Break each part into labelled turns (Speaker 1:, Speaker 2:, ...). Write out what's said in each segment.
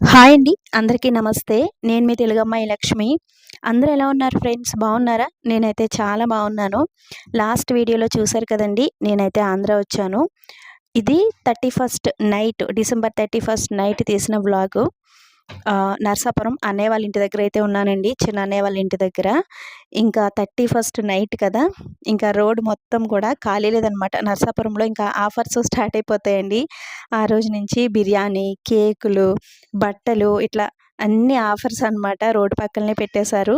Speaker 1: Hi అండి. అందరికీ నమస్తే. నేను మీ తెలుగమ్మాయి లక్ష్మి. అందరూ ఎలా ఉన్నారు ఫ్రెండ్స్? బాగున్నారా? నేనైతే చాలా బాగున్నాను. లాస్ట్ వీడియోలో చూశారు కదండి. నేనైతే ఆంధ్ర వచ్చాను. ఇది thirty first night December thirty first night తీసిన వ్లాగు. నర్సాపురం అన్నయ్య వాళ్ళ ఇంటి దగ్గర అయితే ఉన్నానండి. చిన్న అన్నయ్య వాళ్ళ ఇంటి దగ్గర. ఇంకా థర్టీ ఫస్ట్ నైట్ కదా ఇంకా రోడ్ మొత్తం కూడా ఖాళీ లేదనమాట. నర్సాపురంలో ఇంకా ఆఫర్స్ స్టార్ట్ అయిపోతాయండి. ఆ రోజు నుంచి బిర్యానీ కేకులు బట్టలు ఇట్లా అన్ని ఆఫర్స్ అనమాట రోడ్డు పక్కనే పెట్టేశారు.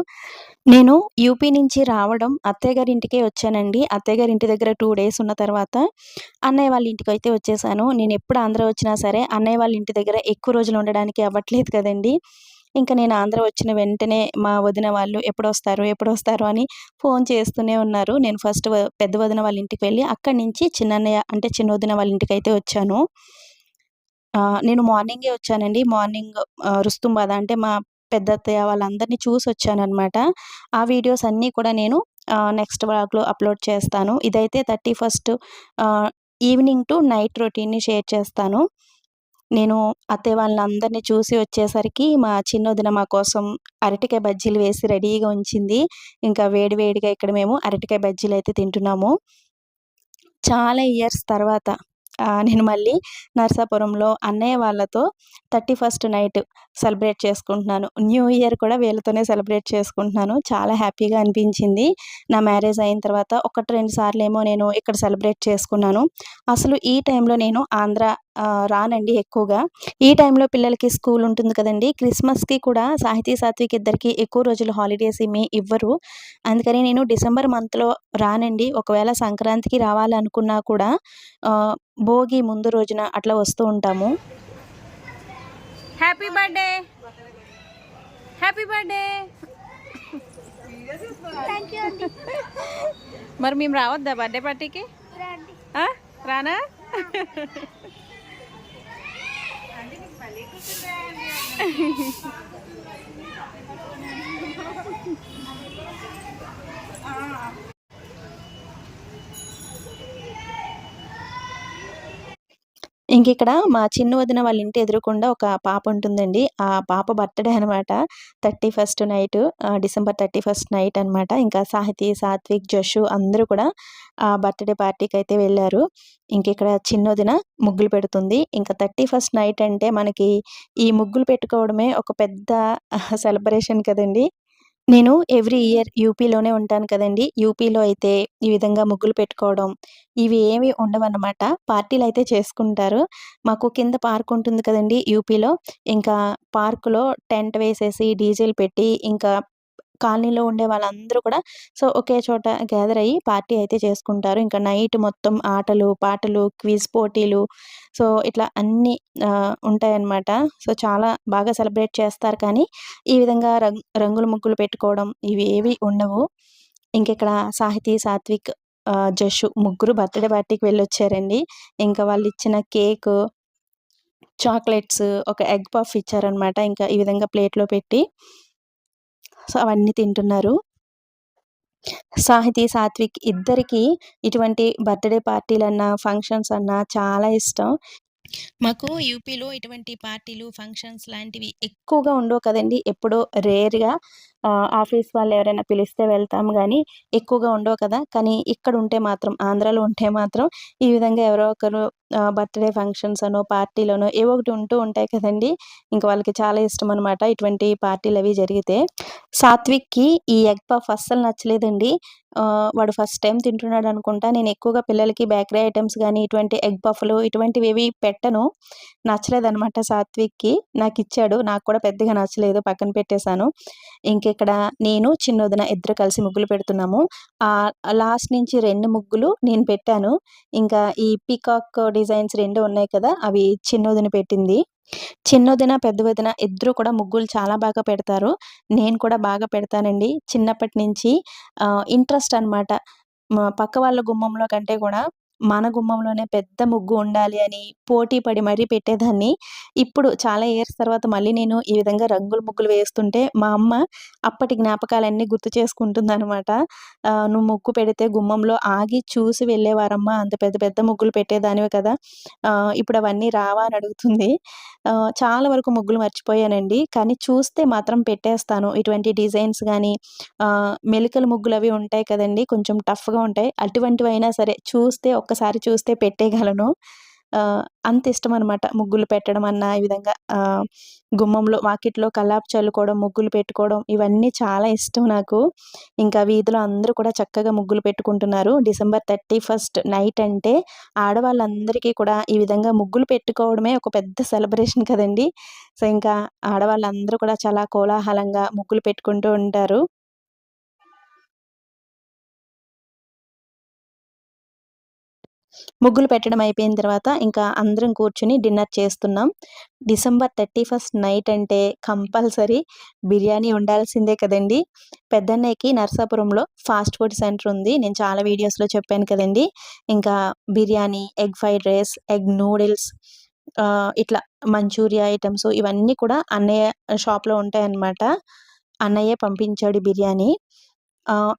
Speaker 1: నేను యూపీ నుంచి రావడం అత్తయ్య గారి ఇంటికే వచ్చానండి. అత్తయ్య గారి ఇంటి దగ్గర టూ డేస్ ఉన్న తర్వాత అన్నయ్య వాళ్ళ ఇంటికి అయితే వచ్చేసాను. నేను ఎప్పుడు ఆంధ్ర వచ్చినా సరే అన్నయ్య వాళ్ళ ఇంటి దగ్గర ఎక్కువ రోజులు ఉండడానికి అవ్వట్లేదు కదండి. ఇంకా నేను ఆంధ్ర వచ్చిన వెంటనే మా వదిన వాళ్ళు ఎప్పుడు వస్తారు ఎప్పుడు వస్తారు అని ఫోన్ చేస్తూనే ఉన్నారు. నేను ఫస్ట్ పెద్ద వదిన వాళ్ళ ఇంటికి వెళ్ళి అక్కడి నుంచి చిన్నన్నయ్య అంటే చిన్న వదిన వాళ్ళ ఇంటికి అయితే వచ్చాను. నేను మార్నింగే వచ్చానండి. మార్నింగ్ ఆ, రుస్తుంబాద అంటే మా పెద్దత్తయ్య వాళ్ళందరినీ చూసి వచ్చానమాట ఆ వీడియోస్ అన్నీ కూడా నేను నెక్స్ట్ బ్లాగ్లో అప్లోడ్ చేస్తాను. ఇదైతే thirty first evening to night రొటీన్ని share చేస్తాను. నేను అత్తయ్య వాళ్ళందరినీ చూసి వచ్చేసరికి మా చిన్నొదిన మా కోసం అరటికాయ బజ్జీలు వేసి రెడీగా ఉంచింది. ఇంకా వేడి వేడిగా ఇక్కడ మేము అరటికాయ బజ్జీలు అయితే తింటున్నాము. చాలా ఇయర్స్ తర్వాత నేను మళ్ళీ నర్సాపురంలో అన్నయ్య వాళ్ళతో థర్టీ ఫస్ట్ నైట్ సెలబ్రేట్ చేసుకుంటున్నాను. న్యూ ఇయర్ కూడా వీళ్ళతోనే సెలబ్రేట్ చేసుకుంటున్నాను. చాలా హ్యాపీగా అనిపించింది. నా మ్యారేజ్ అయిన తర్వాత ఒకటి రెండు సార్లు ఏమో నేను ఇక్కడ సెలబ్రేట్ చేసుకున్నాను. అసలు ఈ టైంలో నేను ఆంధ్ర రానండి ఎక్కువగా. ఈ టైంలో పిల్లలకి స్కూల్ ఉంటుంది కదండి. క్రిస్మస్కి కూడా సాహితీ సాత్విక్ ఇద్దరికి ఎక్కువ రోజులు హాలిడేస్ ఏమీ ఇవ్వరు. అందుకని నేను డిసెంబర్ మంత్లో రానండి. ఒకవేళ సంక్రాంతికి రావాలనుకున్నా కూడా భోగి ముందు రోజున అట్లా వస్తూ ఉంటాము.
Speaker 2: హ్యాపీ బర్త్డే హ్యాపీ బర్త్డే మరి మేము రావద్దా బర్త్డే పార్టీకి? రానా?
Speaker 1: ఇంక ఇక్కడ మా చిన్న వదిన వాళ్ళ ఇంటి ఎదురుకుండా ఒక పాప ఉంటుందండి. ఆ పాప బర్త్డే అనమాట. Thirty first night December thirty first night అనమాట. ఇంకా సాహితీ సాత్విక్ జషు అందరూ కూడా ఆ బర్త్డే పార్టీకి అయితే వెళ్ళారు. ఇంక ఇక్కడ చిన్న వదిన ముగ్గులు పెడుతుంది. ఇంకా థర్టీ ఫస్ట్ నైట్ అంటే మనకి ఈ ముగ్గులు పెట్టుకోవడమే ఒక పెద్ద సెలబ్రేషన్ కదండి. నేను ఎవ్రీ ఇయర్ యూపీలోనే ఉంటాను కదండి. యూపీలో అయితే ఈ విధంగా ముగ్గులు పెట్టుకోవడం ఇవి ఏమి ఉండవన్నమాట. పార్టీలు అయితే చేసుకుంటారు. మాకు కింద పార్క్ ఉంటుంది కదండి యూపీలో. ఇంకా పార్కులో టెంట్ వేసేసి డీజేలు పెట్టి ఇంకా కాలనీలో ఉండే వాళ్ళందరూ కూడా సో ఒకే చోట గ్యాదర్ అయ్యి పార్టీ అయితే చేసుకుంటారు. ఇంకా నైట్ మొత్తం ఆటలు పాటలు క్విజ్ పోటీలు సో ఇట్లా అన్నీ ఉంటాయన్నమాట. సో చాలా బాగా సెలబ్రేట్ చేస్తారు కానీ ఈ విధంగా రంగు రంగుల ముగ్గులు పెట్టుకోవడం ఇవి ఏవి ఉండవు. ఇంకెక్కడ సాహితీ సాత్విక్ జష్ జషు ముగ్గురు బర్త్డే పార్టీకి వెళ్ళొచ్చారండి. ఇంకా వాళ్ళు ఇచ్చిన కేక్ చాక్లెట్స్ ఒక ఎగ్ పఫ్ ఇచ్చారనమాట ఇంకా ఈ విధంగా ప్లేట్లో పెట్టి అవన్నీ తింటున్నారు. సాహితీ సాత్విక్ ఇద్దరికి ఇటువంటి బర్త్డే పార్టీలన్నా ఫంక్షన్స్ అన్నా చాలా ఇష్టం. మాకు యూపీలో ఇటువంటి పార్టీలు ఫంక్షన్స్ లాంటివి ఎక్కువగా ఉండవు కదండి. ఎప్పుడో రేర్గా ఆఫీస్ వాళ్ళు ఎవరైనా పిలిస్తే వెళ్తాం కానీ ఎక్కువగా ఉండవు కదా. కానీ ఇక్కడ ఉంటే మాత్రం ఆంధ్రాలో ఉంటే మాత్రం ఈ విధంగా ఎవరో ఒకరు బర్త్డే ఫంక్షన్స్ అనో పార్టీలోనో ఏవో ఒకటి ఉంటూ ఉంటాయి కదండి. ఇంకా వాళ్ళకి చాలా ఇష్టం అనమాట ఇటువంటి పార్టీలు అవి జరిగితే. సాత్విక్కి ఈ ఎగ్ పఫ్ అస్సలు నచ్చలేదండి. వాడు ఫస్ట్ టైం తింటున్నాడు అనుకుంటా. నేను ఎక్కువగా పిల్లలకి బేకరీ ఐటమ్స్ కానీ ఇటువంటి ఎగ్ పఫ్లు ఇటువంటివి ఏవి పెట్టను. నచ్చలేదనమాట సాత్విక్కి. నాకు ఇచ్చాడు నాకు కూడా పెద్దగా నచ్చలేదు. పక్కన పెట్టేశాను. ఇంకెక్కడ నేను చిన్నోదిన ఇద్దరు కలిసి ముగ్గులు పెడుతున్నాము. ఆ లాస్ట్ నుంచి రెండు ముగ్గులు నేను పెట్టాను. ఇంకా ఈ పీకాక్ డిజైన్స్ రెండు ఉన్నాయి కదా అవి చిన్నోదిన పెట్టింది. చిన్నోదిన పెద్దవదిన ఇద్దరు కూడా ముగ్గులు చాలా బాగా పెడతారు. నేను కూడా బాగా పెడతానండి. చిన్నప్పటి నుంచి ఇంట్రెస్ట్ అనమాట పక్క వాళ్ళ గుమ్మంలో కంటే కూడా మన గుమ్మంలోనే పెద్ద ముగ్గు ఉండాలి అని పోటీ పడి మరీ పెట్టేదాన్ని. ఇప్పుడు చాలా ఇయర్స్ తర్వాత మళ్ళీ నేను ఈ విధంగా రంగుల ముగ్గులు వేస్తుంటే మా అమ్మ అప్పటి జ్ఞాపకాలన్నీ గుర్తు చేసుకుంటుందనమాట నువ్వు ముగ్గు పెడితే గుమ్మంలో ఆగి చూసి వెళ్ళేవారమ్మా అంత పెద్ద పెద్ద ముగ్గులు పెట్టేదానివి కదా. ఇప్పుడు అవన్నీ రావా అని అడుగుతుంది. చాలా వరకు ముగ్గులు మర్చిపోయానండి. కానీ చూస్తే మాత్రం పెట్టేస్తాను. ఇటువంటి డిజైన్స్ కానీ మెలికల ముగ్గులు అవి ఉంటాయి కదండి. కొంచెం టఫ్గా ఉంటాయి. అటువంటివి అయినా సరే చూస్తే ఒక్కసారి చూస్తే పెట్టేయగలను. అంత ఇష్టం అనమాట ముగ్గులు పెట్టడం అన్న ఈ విధంగా గుమ్మంలో వాకిట్లో కల్లాపు చల్లుకోవడం ముగ్గులు పెట్టుకోవడం ఇవన్నీ చాలా ఇష్టం నాకు. ఇంకా వీధిలో అందరూ కూడా చక్కగా ముగ్గులు పెట్టుకుంటున్నారు. డిసెంబర్ థర్టీ ఫస్ట్ నైట్ అంటే ఆడవాళ్ళందరికీ కూడా ఈ విధంగా ముగ్గులు పెట్టుకోవడమే ఒక పెద్ద సెలబ్రేషన్ కదండి. సో ఇంకా ఆడవాళ్ళందరూ కూడా చాలా కోలాహలంగా ముగ్గులు పెట్టుకుంటూ ఉంటారు. ముగ్గులు పెట్టడం అయిపోయిన తర్వాత ఇంకా అందరం కూర్చుని డిన్నర్ చేస్తున్నాం. డిసెంబర్ థర్టీ ఫస్ట్ నైట్ అంటే కంపల్సరీ బిర్యానీ ఉండాల్సిందే కదండి. పెద్దన్నయ్యకి నర్సాపురంలో ఫాస్ట్ ఫుడ్ సెంటర్ ఉంది. నేను చాలా వీడియోస్లో చెప్పాను కదండి. ఇంకా biryani egg fried rice egg noodles ఇట్లా మంచూరియా ఐటమ్స్ ఇవన్నీ కూడా అన్నయ్య షాప్లో ఉంటాయన్నమాట. అన్నయ్య పంపించాడు బిర్యానీ.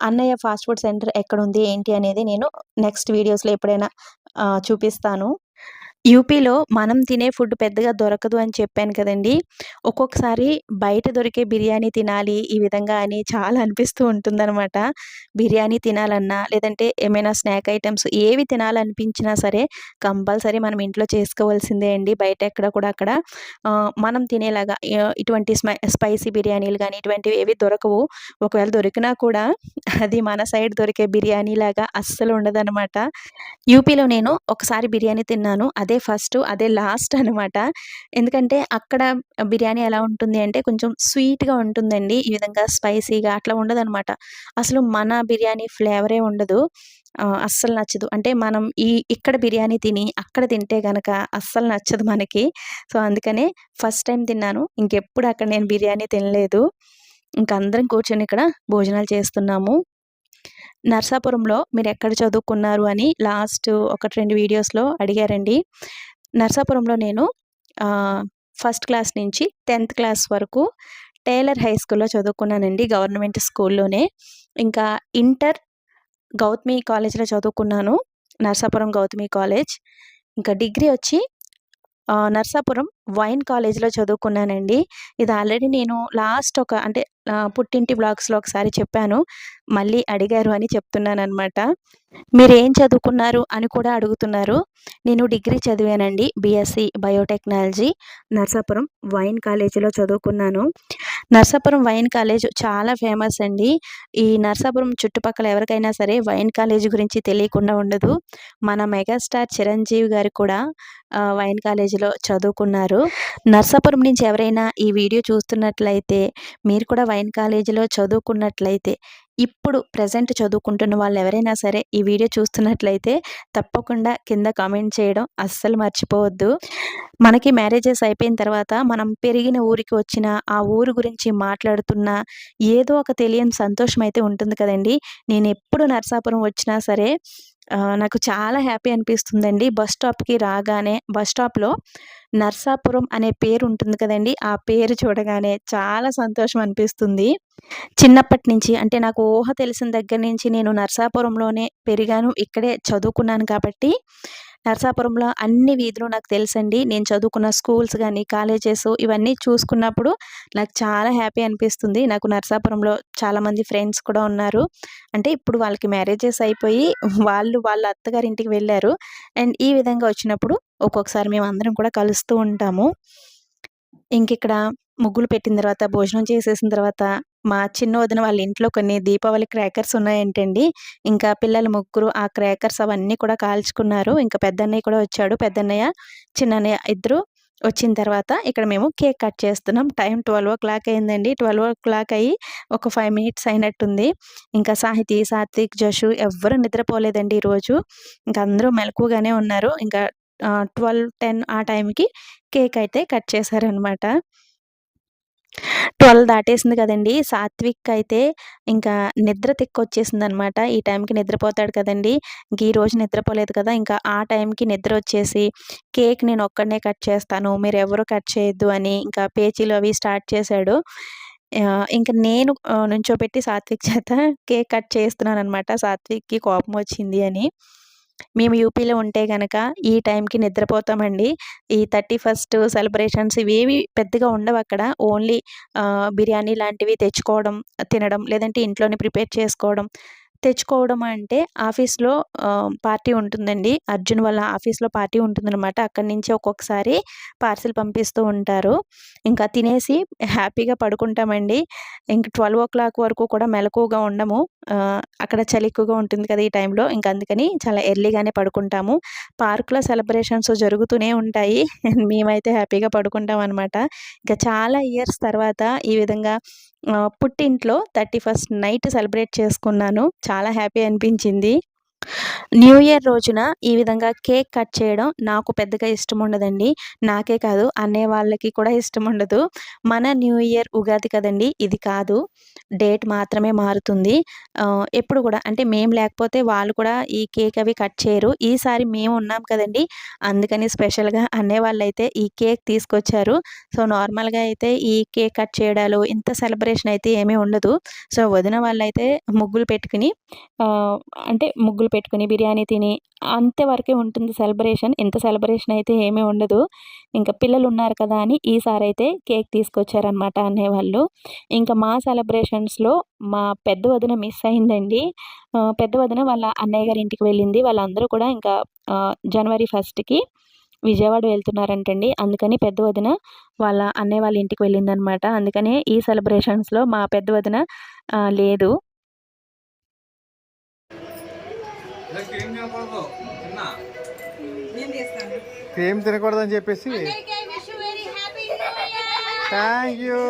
Speaker 1: అన్నయ్య ఫాస్ట్ ఫుడ్ సెంటర్ ఎక్కడుంది ఏంటి అనేది నేను నెక్స్ట్ వీడియోస్లో ఎప్పుడైనా చూపిస్తాను. యూపీలో మనం తినే ఫుడ్ పెద్దగా దొరకదు అని చెప్పాను కదండి. ఒక్కొక్కసారి బయట దొరికే బిర్యానీ తినాలి ఈ విధంగా అని చాలా అనిపిస్తూ ఉంటుందన్నమాట. బిర్యానీ తినాలన్నా లేదంటే ఏమైనా స్నాక్ ఐటమ్స్ ఏవి తినాలనిపించినా సరే కంపల్సరీ మనం ఇంట్లో చేసుకోవాల్సిందే అండి. బయట ఎక్కడ కూడా అక్కడ. మనం తినేలాగా ఇటువంటి స్పైసీ బిర్యానీలు కానీ ఇటువంటివి ఏవి దొరకవు. ఒకవేళ దొరికినా కూడా అది మన సైడ్ దొరికే బిర్యానీ లాగా అస్సలు ఉండదన్నమాట. యూపీలో నేను ఒకసారి బిర్యానీ తిన్నాను. అది అదే ఫస్ట్ అదే లాస్ట్ అనమాట. ఎందుకంటే అక్కడ బిర్యానీ ఎలా ఉంటుంది అంటే కొంచెం స్వీట్గా ఉంటుందండి. ఈ విధంగా స్పైసీగా అట్లా ఉండదనమాట. అసలు మన బిర్యానీ ఫ్లేవరే ఉండదు. అస్సలు నచ్చదు. అంటే మనం ఈ ఇక్కడ బిర్యానీ తిని అక్కడ తింటే కనుక అస్సలు నచ్చదు మనకి. సో అందుకనే ఫస్ట్ టైం తిన్నాను. ఇంకెప్పుడు అక్కడ నేను బిర్యానీ తినలేదు. ఇంకా అందరం కూర్చొని ఇక్కడ భోజనాలు చేస్తున్నాము. నర్సాపురంలో మీరు ఎక్కడ చదువుకున్నారు అని లాస్ట్ ఒకటి రెండు వీడియోస్లో అడిగారండి. నర్సాపురంలో నేను ఫస్ట్ క్లాస్ నుంచి టెన్త్ క్లాస్ వరకు టైలర్ హై స్కూల్లో చదువుకున్నానండి గవర్నమెంట్ స్కూల్లోనే. ఇంకా ఇంటర్ గౌతమి కాలేజ్లో చదువుకున్నాను నర్సాపురం గౌతమి కాలేజ్. ఇంకా డిగ్రీ వచ్చి నర్సాపురం వైన్ కాలేజ్లో చదువుకున్నానండి. ఇది ఆల్రెడీ నేను లాస్ట్ ఒక అంటే పుట్టింటి బ్లాగ్స్లో ఒకసారి చెప్పాను. మళ్ళీ అడిగారు అని చెప్తున్నాను అనమాట మీరు ఏం చదువుకున్నారు అని కూడా అడుగుతున్నారు. నేను degree చదివానండి BSc biotechnology Narsapuram Y N కాలేజీలో చదువుకున్నాను. నర్సాపురం వైన్ కాలేజ్ చాలా ఫేమస్ అండి. ఈ నర్సాపురం చుట్టుపక్కల ఎవరికైనా సరే వైన్ కాలేజ్ గురించి తెలియకుండా ఉండదు. మన మెగాస్టార్ చిరంజీవి గారు కూడా వైన్ కాలేజీలో చదువుకున్నారు. నర్సాపురం నుంచి ఎవరైనా ఈ వీడియో చూస్తున్నట్లయితే మీరు కూడా వైన్ కాలేజీలో చదువుకున్నట్లయితే ఇప్పుడు ప్రజెంట్ చదువుకుంటున్న వాళ్ళు ఎవరైనా సరే ఈ వీడియో చూస్తున్నట్లయితే తప్పకుండా కింద కామెంట్ చేయడం అస్సలు మర్చిపోవద్దు. మనకి మ్యారేజెస్ అయిపోయిన తర్వాత మనం పెరిగిన ఊరికి వచ్చిన ఆ ఊరు గురించి మాట్లాడుతున్న ఏదో ఒక తెలియని సంతోషం అయితే ఉంటుంది కదండి. నేను ఎప్పుడు నర్సాపురం వచ్చినా సరే నాకు చాలా హ్యాపీ అనిపిస్తుందండి. బస్ స్టాప్కి రాగానే బస్ స్టాప్లో నర్సాపురం అనే పేరు ఉంటుంది కదండి. ఆ పేరు చూడగానే చాలా సంతోషం అనిపిస్తుంది. చిన్నప్పటి నుంచి అంటే నాకు ఊహ తెలిసిన దగ్గర నుంచి నేను నర్సాపురంలోనే పెరిగాను. ఇక్కడే చదువుకున్నాను కాబట్టి నర్సాపురంలో అన్ని వీధులు నాకు తెలుసండి. నేను చదువుకున్న స్కూల్స్ కానీ కాలేజెస్ ఇవన్నీ చూసుకున్నప్పుడు నాకు చాలా హ్యాపీ అనిపిస్తుంది. నాకు నర్సాపురంలో చాలామంది ఫ్రెండ్స్ కూడా ఉన్నారు. అంటే ఇప్పుడు వాళ్ళకి మ్యారేజెస్ అయిపోయి వాళ్ళు వాళ్ళ అత్తగారింటికి వెళ్ళారు. అండ్ ఈ విధంగా వచ్చినప్పుడు ఒక్కొక్కసారి మేము అందరం కూడా కలుస్తూ ఉంటాము. ఇంక ఇక్కడ ముగ్గులు పెట్టిన తర్వాత భోజనం చేసేసిన తర్వాత మా చిన్న వదిన వాళ్ళ ఇంట్లో కొన్ని దీపావళి క్రాకర్స్ ఉన్నాయంటండి. ఇంకా పిల్లలు ముగ్గురు ఆ క్రాకర్స్ అవన్నీ కూడా కాల్చుకున్నారు. ఇంకా పెద్దన్నయ్య కూడా వచ్చాడు. పెద్దన్నయ్య చిన్నన్నయ్య ఇద్దరు వచ్చిన తర్వాత ఇక్కడ మేము కేక్ కట్ చేస్తున్నాం. టైం ట్వెల్వ్ ఓ క్లాక్ అయిందండి. ట్వెల్వ్ ఓ క్లాక్ అయ్యి ఒక ఫైవ్ మినిట్స్ అయినట్టుంది. ఇంకా సాహితీ సాత్విక్ జషు ఎవ్వరు నిద్రపోలేదండి ఈరోజు ఇంకా అందరూ మెలకుగానే ఉన్నారు. ఇంకా ట్వెల్వ్ టెన్ ఆ టైంకి కేక్ అయితే కట్ చేశారనమాట ట్వెల్వ్ దాటేసింది కదండి. సాత్విక్ అయితే ఇంకా నిద్ర తిక్కొచ్చేసింది అనమాట ఈ టైంకి నిద్రపోతాడు కదండి. ఇంక ఈ రోజు నిద్రపోలేదు కదా. ఇంకా ఆ టైంకి నిద్ర వచ్చేసి కేక్ నేను ఒక్కడనే కట్ చేస్తాను. మీరు ఎవరు కట్ చేయొద్దు అని ఇంకా పేచీలు అవి స్టార్ట్ చేశాడు. ఇంకా నేను నుంచోబెట్టి సాత్విక్ చేత కేక్ కట్ చేస్తున్నాను అనమాట సాత్విక్కి కోపం వచ్చింది అని. మేము యూపీలో ఉంటే గనక ఈ టైంకి నిద్రపోతామండి. ఈ థర్టీ ఫస్ట్ సెలబ్రేషన్స్ ఇవేవి పెద్దగా ఉండవు అక్కడ. ఓన్లీ బిర్యానీ లాంటివి తెచ్చుకోవడం తినడం లేదంటే ఇంట్లోనే ప్రిపేర్ చేసుకోవడం తెచ్చుకోవడం అంటే ఆఫీస్లో పార్టీ ఉంటుందండి. అర్జున్ వాళ్ళ ఆఫీస్లో పార్టీ ఉంటుందన్నమాట. అక్కడి నుంచి ఒక్కొక్కసారి పార్సిల్ పంపిస్తూ ఉంటారు. ఇంకా తినేసి హ్యాపీగా పడుకుంటామండి. ఇంక ట్వెల్వ్ ఓ క్లాక్ వరకు కూడా మెలకువగా ఉండము. అక్కడ చలి ఎక్కువగా ఉంటుంది కదా ఈ టైంలో. ఇంకా అందుకని చాలా ఎర్లీగానే పడుకుంటాము. పార్క్లో సెలబ్రేషన్స్ జరుగుతూనే ఉంటాయి. మేమైతే హ్యాపీగా పడుకుంటాం అనమాట ఇంకా చాలా ఇయర్స్ తర్వాత ఈ విధంగా పుట్టింట్లో థర్టీ ఫస్ట్ నైట్ సెలబ్రేట్ చేసుకున్నాను. చాలా హ్యాపీ అనిపించింది. న్యూ ఇయర్ రోజున ఈ విధంగా కేక్ కట్ చేయడం నాకు పెద్దగా ఇష్టం ఉండదండి నాకే కాదు అనే వాళ్ళకి కూడా ఇష్టం ఉండదు మన న్యూ ఇయర్ ఉగాది కదండి ఇది కాదు. డేట్ మాత్రమే మారుతుంది. ఎప్పుడు కూడా అంటే మేము లేకపోతే వాళ్ళు కూడా ఈ కేక్ అవి కట్ చేయరు. ఈసారి మేము ఉన్నాం కదండి అందుకని స్పెషల్గా అనే వాళ్ళు అయితే ఈ కేక్ తీసుకొచ్చారు. సో నార్మల్గా అయితే ఈ కేక్ కట్ చేయడాలు ఇంత సెలబ్రేషన్ అయితే ఏమీ ఉండదు. సో వదిన వాళ్ళైతే ముగ్గులు పెట్టుకుని అంటే ముగ్గులు పెట్టుకుని బిర్యానీ తిని అంతవరకే ఉంటుంది సెలబ్రేషన్. ఇంత సెలబ్రేషన్ అయితే ఏమీ ఉండదు. ఇంకా పిల్లలు ఉన్నారు కదా అని ఈసారి అయితే కేక్ తీసుకొచ్చారనమాట అనేవాళ్ళు. ఇంకా మా సెలబ్రేషన్స్లో మా పెద్ద వదిన మిస్ అయిందండి. పెద్ద వదిన వాళ్ళ అన్నయ్య గారి ఇంటికి వెళ్ళింది. వాళ్ళందరూ కూడా ఇంకా జనవరి ఫస్ట్కి విజయవాడ వెళ్తున్నారంటండి. అందుకని పెద్ద వదిన వాళ్ళ అన్నయ్య వాళ్ళ ఇంటికి వెళ్ళిందనమాట అందుకనే ఈ సెలబ్రేషన్స్లో మా పెద్ద వదిన లేదు. లేదు
Speaker 3: ఏం తినకూడదు తిన్నా
Speaker 4: ఏం తినకూడదని చెప్పేసి thank you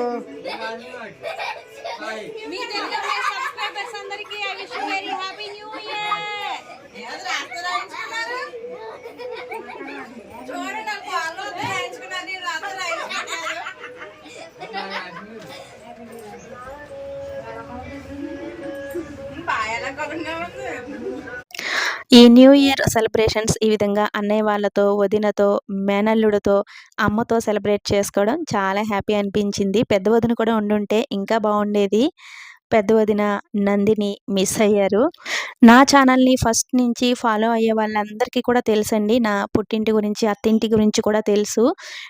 Speaker 2: me Telugu subscribers అందరికీ I wish you very happy new year చూడండి నాకు వాళ్ళు రాయించుకున్నారు నేను రాత్రి రాయించుకున్నారు బాగా ఎలా కొలంగా ఉంది
Speaker 1: ఈ న్యూ ఇయర్ సెలబ్రేషన్స్ ఈ విధంగా అన్నయ్య వాళ్ళతో వదినతో మేనల్లుడితో అమ్మతో సెలబ్రేట్ చేసుకోవడం చాలా హ్యాపీ అనిపించింది. పెద్ద వదిన కూడా ఉండుంటే ఇంకా బాగుండేది. పెద్ద వదిన నందిని మిస్ అయ్యారు. నా ఛానల్ని ఫస్ట్ నుంచి ఫాలో అయ్యే వాళ్ళందరికీ కూడా తెలుసండి. నా పుట్టింటి గురించి అత్తింటి గురించి కూడా తెలుసు.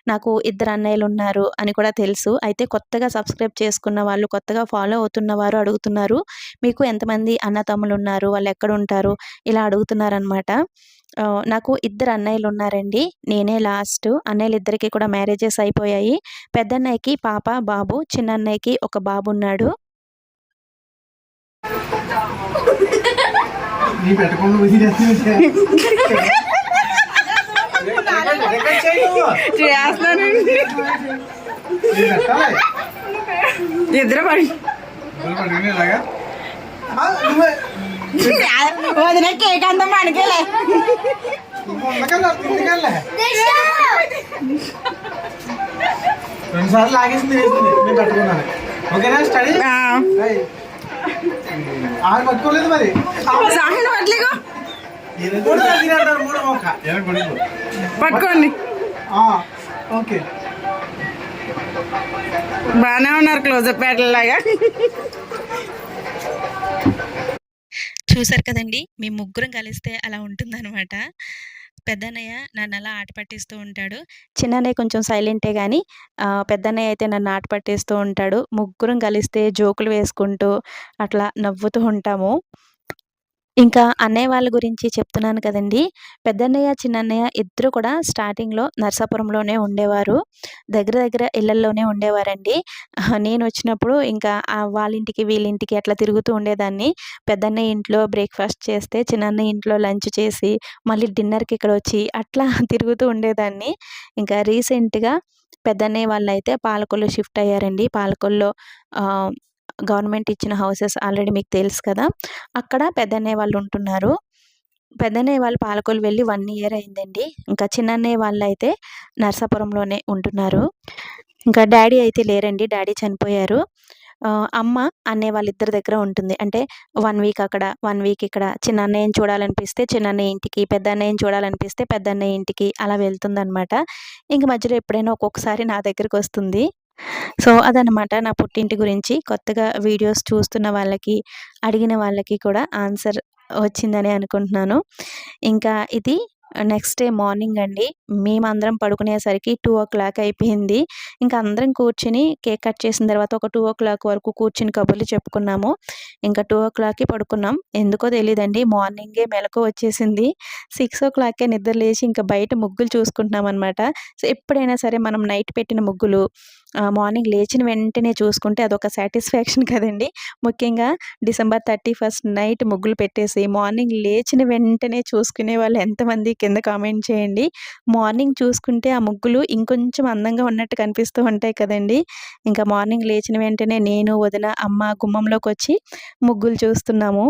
Speaker 1: నాకు ఇద్దరు అన్నయ్యలు ఉన్నారు అని కూడా తెలుసు. అయితే కొత్తగా సబ్స్క్రైబ్ చేసుకున్న వాళ్ళు కొత్తగా ఫాలో అవుతున్న వారు అడుగుతున్నారు. మీకు ఎంతమంది అన్న తమ్ములు ఉన్నారు? వాళ్ళు ఎక్కడ ఉంటారు? ఇలా అడుగుతున్నారనమాట నాకు ఇద్దరు అన్నయ్యలు ఉన్నారండి. నేనే లాస్ట్. అన్నయ్యలు ఇద్దరికి కూడా మ్యారేజెస్ అయిపోయాయి. పెద్ద అన్నయ్యకి పాప బాబు. చిన్న అన్నయ్యకి ఒక బాబు ఉన్నాడు.
Speaker 4: నీ పెట్టకుండా వదిలేస్తే
Speaker 2: చేస్తున్నాను ఇద్దరు పడి
Speaker 3: ఇలాగా
Speaker 2: వదిన కేక్ అంతా మనకేలే
Speaker 4: రెండు సార్లు లాగేసింది వేసింది నేను పట్టుకున్నాను ఓకేనా స్టడీ ఆరు పట్టుకోలేదు మరి.
Speaker 3: కొడుకు
Speaker 2: పట్టుకోండి.
Speaker 4: ఆ, ఓకే.
Speaker 2: బాగానే ఉన్నారు క్లోజప్ లాగా.
Speaker 1: చూసారు కదండి మేము ముగ్గురం కలిస్తే అలా ఉంటుందన్నమాట. పెద్దన్నయ్య నన్ను అలా ఆట పట్టిస్తూ ఉంటాడు. చిన్నన్నయ్య కొంచెం సైలెంటే కానీ పెద్దన్నయ్య అయితే నన్ను ఆట పట్టిస్తూ ఉంటాడు. ముగ్గురం కలిస్తే జోకులు వేసుకుంటూ అట్లా నవ్వుతూ ఉంటాము. ఇంకా అన్నయ్య వాళ్ళ గురించి చెప్తున్నాను కదండి. పెద్దన్నయ్య చిన్నన్నయ్య ఇద్దరు కూడా స్టార్టింగ్లో నర్సాపురంలోనే ఉండేవారు. దగ్గర దగ్గర ఇళ్ళల్లోనే ఉండేవారండి. నేను వచ్చినప్పుడు ఇంకా వాళ్ళింటికి వాళ్ళ ఇంటికి అట్లా తిరుగుతూ ఉండేదాన్ని. పెద్దన్నయ్య ఇంట్లో బ్రేక్ఫాస్ట్ చేస్తే చిన్నన్నయ్య ఇంట్లో లంచ్ చేసి మళ్ళీ డిన్నర్కి ఇక్కడ వచ్చి అట్లా తిరుగుతూ ఉండేదాన్ని. ఇంకా రీసెంట్గా పెద్దన్నయ్య వాళ్ళు అయితే పాలకొల్లు షిఫ్ట్ అయ్యారండి. పాలకొల్లో గవర్నమెంట్ ఇచ్చిన హౌసెస్ ఆల్రెడీ మీకు తెలుసు కదా. అక్కడ పెద్దన్నయ్య వాళ్ళు ఉంటున్నారు. పెద్దన్నయ్య వాళ్ళు పాలకొల్లు వెళ్ళి వన్ ఇయర్ అయిందండి. ఇంకా చిన్నన్నయ్య వాళ్ళు అయితే నర్సాపురంలోనే ఉంటున్నారు. ఇంకా డాడీ అయితే లేరండి. డాడీ చనిపోయారు. అమ్మ అన్నయ్య వాళ్ళిద్దరి దగ్గర ఉంటుంది. అంటే వన్ వీక్ అక్కడ వన్ వీక్ ఇక్కడ. చిన్న అన్నయ్యని చూడాలనిపిస్తే చిన్న అన్నయ్య ఇంటికి పెద్ద అన్నయ్యని చూడాలనిపిస్తే పెద్ద అన్నయ్య ఇంటికి అలా వెళ్తుందనమాట ఇంక మధ్యలో ఎప్పుడైనా ఒక్కొక్కసారి నా దగ్గరికి వస్తుంది. సో అదనమాట నా పుట్టింటి గురించి. కొత్తగా వీడియోస్ చూస్తున్న వాళ్ళకి అడిగిన వాళ్ళకి కూడా ఆన్సర్ వచ్చిందని అనుకుంటున్నాను. ఇంకా ఇది నెక్స్ట్ డే మార్నింగ్ అండి. మేమందరం పడుకునేసరికి టూ ఓ క్లాక్ అయిపోయింది. ఇంకా అందరం కూర్చుని కేక్ కట్ చేసిన తర్వాత ఒక టూ ఓ క్లాక్ వరకు కూర్చుని కబుర్లు చెప్పుకున్నాము. ఇంకా టూ ఓ క్లాక్కి పడుకున్నాం. ఎందుకో తెలియదండి మార్నింగే మెలకు వచ్చేసింది. సిక్స్ ఓ క్లాక్కే నిద్ర లేచి ఇంకా బయట ముగ్గులు చూసుకుంటున్నాం అనమాట సో ఎప్పుడైనా సరే మనం నైట్ పెట్టిన ముగ్గులు మార్నింగ్ లేచిన వెంటనే చూసుకుంటే అదొక సాటిస్ఫాక్షన్ కదండి. ముఖ్యంగా డిసెంబర్ థర్టీ ఫస్ట్ నైట్ ముగ్గులు పెట్టేసి మార్నింగ్ లేచిన వెంటనే చూసుకునే వాళ్ళు ఎంతమంది కింద కామెంట్ చేయండి. మార్నింగ్ చూసుకుంటే ఆ ముగ్గులు ఇంకొంచెం అందంగా ఉన్నట్టు కనిపిస్తూ ఉంటాయి కదండి. ఇంకా మార్నింగ్ లేచిన వెంటనే నేను వదిన అమ్మ గుమ్మంలోకి వచ్చి ముగ్గులు చూస్తున్నాము.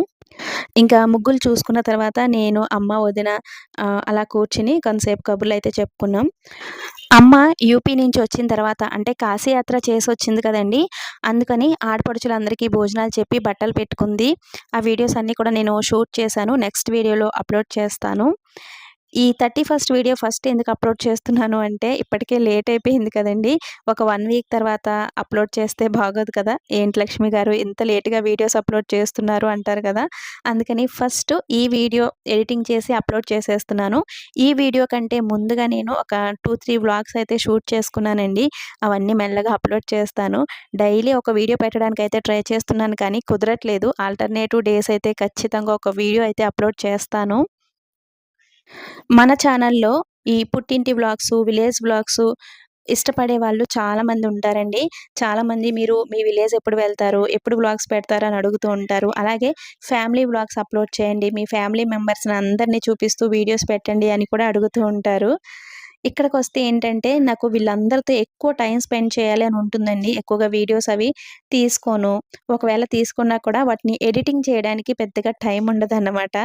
Speaker 1: ఇంకా ముగ్గులు చూసుకున్న తర్వాత నేను అమ్మ వదిన అలా కూర్చుని కొంతసేపు కబుర్లు అయితే చెప్పుకున్నాం. అమ్మ యూపీ నుంచి వచ్చిన తర్వాత అంటే కాశీయాత్ర చేసి వచ్చింది కదండి. అందుకని ఆడపడుచులందరికీ భోజనాలు చెప్పి బట్టలు పెట్టుకుంది. ఆ వీడియోస్ అన్నీ కూడా నేను షూట్ చేశాను. నెక్స్ట్ వీడియోలో అప్లోడ్ చేస్తాను. ఈ థర్టీ ఫస్ట్ వీడియో ఫస్ట్ ఎందుకు అప్లోడ్ చేస్తున్నాను అంటే ఇప్పటికే లేట్ అయిపోయింది కదండి. ఒక వన్ వీక్ తర్వాత అప్లోడ్ చేస్తే బాగోదు కదా. ఏంటి లక్ష్మి గారు ఇంత లేట్గా వీడియోస్ అప్లోడ్ చేస్తున్నారు అంటారు కదా. అందుకని ఫస్ట్ ఈ వీడియో ఎడిటింగ్ చేసి అప్లోడ్ చేసేస్తున్నాను. ఈ వీడియో కంటే ముందుగా నేను ఒక టూ త్రీ వ్లాగ్స్ అయితే షూట్ చేసుకున్నానండి. అవన్నీ మెల్లగా అప్లోడ్ చేస్తాను. డైలీ ఒక వీడియో పెట్టడానికి అయితే ట్రై చేస్తున్నాను కానీ కుదరట్లేదు. ఆల్టర్నేటివ్ డేస్ అయితే ఖచ్చితంగా ఒక వీడియో అయితే అప్లోడ్ చేస్తాను. మన ఛానల్లో ఈ పుట్టింటి వ్లాగ్స్ విలేజ్ వ్లాగ్స్ ఇష్టపడే వాళ్ళు చాలా మంది ఉంటారండి. చాలామంది మీరు మీ విలేజ్ ఎప్పుడు వెళ్తారు ఎప్పుడు వ్లాగ్స్ పెడతారు అని అడుగుతూ ఉంటారు. అలాగే ఫ్యామిలీ వ్లాగ్స్ అప్లోడ్ చేయండి. మీ ఫ్యామిలీ మెంబర్స్ని అందరినీ చూపిస్తూ వీడియోస్ పెట్టండి అని కూడా అడుగుతూ ఉంటారు. ఇక్కడికి వస్తే ఏంటంటే నాకు వీళ్ళందరితో ఎక్కువ టైం స్పెండ్ చేయాలి అని ఉంటుందండి. ఎక్కువగా వీడియోస్ అవి తీసుకోను. ఒకవేళ తీసుకున్నా కూడా వాటిని ఎడిటింగ్ చేయడానికి పెద్దగా టైం ఉండదు అన్నమాట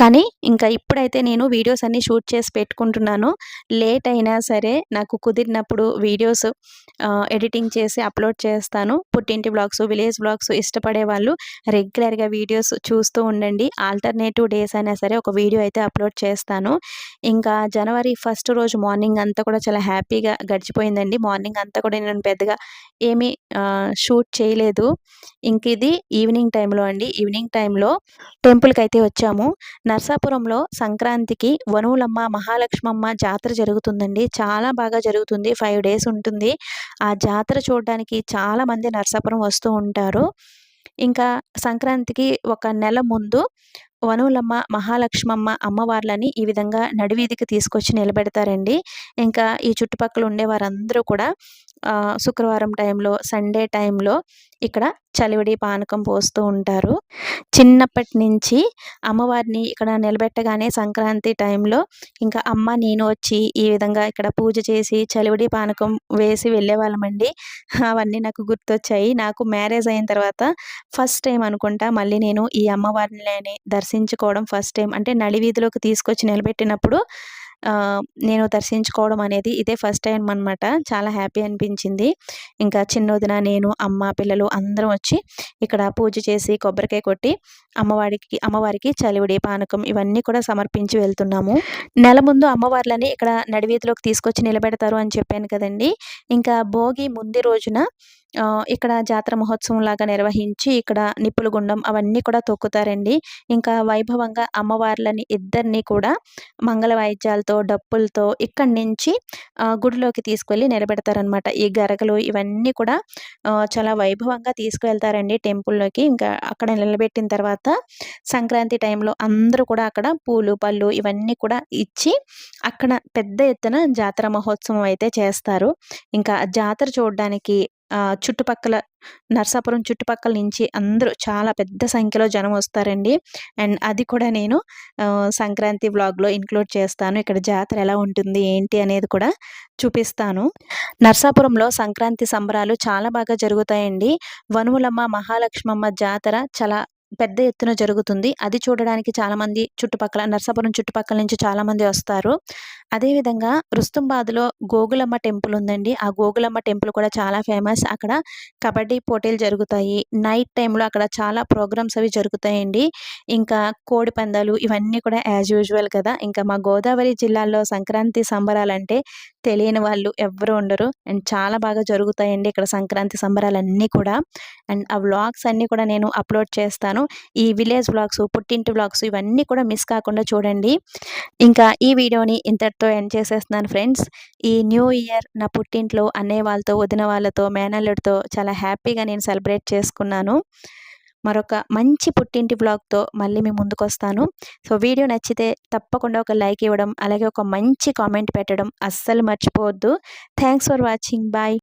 Speaker 1: కానీ ఇంకా ఇప్పుడైతే నేను వీడియోస్ అన్ని షూట్ చేసి పెట్టుకుంటున్నాను. లేట్ అయినా సరే నాకు కుదిరినప్పుడు వీడియోస్ ఎడిటింగ్ చేసి అప్లోడ్ చేస్తాను. పుట్టింటి బ్లాగ్స్ విలేజ్ బ్లాగ్స్ ఇష్టపడే వాళ్ళు రెగ్యులర్గా వీడియోస్ చూస్తూ ఉండండి. ఆల్టర్నేటివ్ డేస్ అయినా సరే ఒక వీడియో అయితే అప్లోడ్ చేస్తాను. ఇంకా జనవరి ఫస్ట్ రోజు మార్నింగ్ అంతా కూడా చాలా హ్యాపీగా గడిచిపోయిందండి. మార్నింగ్ అంతా కూడా నేను పెద్దగా ఏమీ షూట్ చేయలేదు. ఇంక ఇది ఈవినింగ్ టైంలో అండి. ఈవినింగ్ టైంలో టెంపుల్కి అయితే వచ్చాము. నర్సాపురంలో సంక్రాంతికి వనువులమ్మ మహాలక్ష్మమ్మ జాతర జరుగుతుందండి. చాలా బాగా జరుగుతుంది. ఫైవ్ డేస్ ఉంటుంది. ఆ జాతర చూడడానికి చాలామంది నర్సాపురం వస్తూ ఉంటారు. ఇంకా సంక్రాంతికి ఒక నెల ముందు వనువులమ్మ మహాలక్ష్మమ్మ అమ్మవార్లని ఈ విధంగా నడివీధికి తీసుకొచ్చి నిలబెడతారండి. ఇంకా ఈ చుట్టుపక్కల ఉండే వారందరూ కూడా శుక్రవారం టైంలో సండే టైంలో ఇక్కడ చలివిడి పానకం పోస్తూ ఉంటారు. చిన్నప్పటి నుంచి అమ్మవారిని ఇక్కడ నిలబెట్టగానే సంక్రాంతి టైంలో ఇంకా అమ్మ నేను వచ్చి ఈ విధంగా ఇక్కడ పూజ చేసి చలివిడి పానకం వేసి వెళ్ళేవాళ్ళమండి. అవన్నీ నాకు గుర్తొచ్చాయి. నాకు మ్యారేజ్ అయిన తర్వాత ఫస్ట్ టైం అనుకుంటా మళ్ళీ నేను ఈ అమ్మవారిని దర్శించుకోవడం ఫస్ట్ టైం అంటే నడివీధిలోకి తీసుకొచ్చి నిలబెట్టినప్పుడు నేను దర్శించుకోవడం అనేది ఇదే ఫస్ట్ టైం అనమాట చాలా హ్యాపీ అనిపించింది. ఇంకా చిన్నదిన నేను అమ్మ పిల్లలు అందరం వచ్చి ఇక్కడ పూజ చేసి కొబ్బరికాయ కొట్టి అమ్మవారికి అమ్మవారికి చలివిడి పానకం ఇవన్నీ కూడా సమర్పించి వెళ్తున్నాము. నెల ముందు అమ్మవార్లని ఇక్కడ నడివీధిలోకి తీసుకొచ్చి నిలబెడతారు అని చెప్పాను కదండి. ఇంకా భోగి ముందు రోజున ఇక్కడ జాతర మహోత్సవం లాగా నిర్వహించి ఇక్కడ నిప్పుల గుండం అవన్నీ కూడా తొక్కుతారండి. ఇంకా వైభవంగా అమ్మవార్లని ఇద్దరిని కూడా మంగళ వాయిద్యాలతో డప్పులతో ఇక్కడి నుంచి గుడిలోకి తీసుకెళ్ళి నిలబెడతారనమాట ఈ గరగలు ఇవన్నీ కూడా చాలా వైభవంగా తీసుకువెళ్తారండి టెంపుల్లోకి. ఇంకా అక్కడ నిలబెట్టిన తర్వాత సంక్రాంతి టైంలో అందరూ కూడా అక్కడ పూలు పళ్ళు ఇవన్నీ కూడా ఇచ్చి అక్కడ పెద్ద ఎత్తున జాతర మహోత్సవం అయితే చేస్తారు. ఇంకా జాతర చూడడానికి చుట్టుపక్కల నర్సాపురం చుట్టుపక్కల నుంచి అందరూ చాలా పెద్ద సంఖ్యలో జనం వస్తారండి. అండ్ అది కూడా నేను సంక్రాంతి వ్లాగ్లో ఇంక్లూడ్ చేస్తాను. ఇక్కడ జాతర ఎలా ఉంటుంది ఏంటి అనేది కూడా చూపిస్తాను. నర్సాపురంలో సంక్రాంతి సంబరాలు చాలా బాగా జరుగుతాయండి. వనువులమ్మ మహాలక్ష్మమ్మ జాతర చాలా పెద్ద ఎత్తున జరుగుతుంది. అది చూడడానికి చాలామంది చుట్టుపక్కల నర్సాపురం చుట్టుపక్కల నుంచి చాలామంది వస్తారు. అదేవిధంగా రుస్తుంబాద్లో గోగులమ్మ టెంపుల్ ఉందండి. ఆ గోగులమ్మ టెంపుల్ కూడా చాలా ఫేమస్. అక్కడ కబడ్డీ పోటీలు జరుగుతాయి. నైట్ టైంలో అక్కడ చాలా ప్రోగ్రామ్స్ అవి జరుగుతాయండి. ఇంకా కోడి పందాలు ఇవన్నీ కూడా యాజ్ యూజువల్ కదా. ఇంకా మా గోదావరి జిల్లాలో సంక్రాంతి సంబరాలంటే తెలియని వాళ్ళు ఎవ్వరు ఉండరు. అండ్ చాలా బాగా జరుగుతాయండి ఇక్కడ సంక్రాంతి సంబరాలన్నీ కూడా. అండ్ ఆ వ్లాగ్స్ అన్నీ కూడా నేను అప్లోడ్ చేస్తాను. ఈ విలేజ్ వ్లాగ్స్ పుట్టింటి వ్లాగ్స్ ఇవన్నీ కూడా మిస్ కాకుండా చూడండి. ఇంకా ఈ వీడియోని ఇంతటితో ఎండ్ చేసేస్తున్నాను ఫ్రెండ్స్. ఈ న్యూ ఇయర్ నా పుట్టింట్లో అన్నయ్య వాళ్ళతో వదిన వాళ్ళతో మేనల్లుడితో చాలా హ్యాపీగా నేను సెలబ్రేట్ చేసుకున్నాను. మరొక మంచి పుట్టింటి బ్లాగ్తో మళ్ళీ మీ ముందుకు వస్తాను సో వీడియో నచ్చితే తప్పకుండా ఒక లైక్ ఇవ్వడం అలాగే ఒక మంచి కామెంట్ పెట్టడం అస్సలు మర్చిపోవద్దు. Thanks for watching. బాయ్.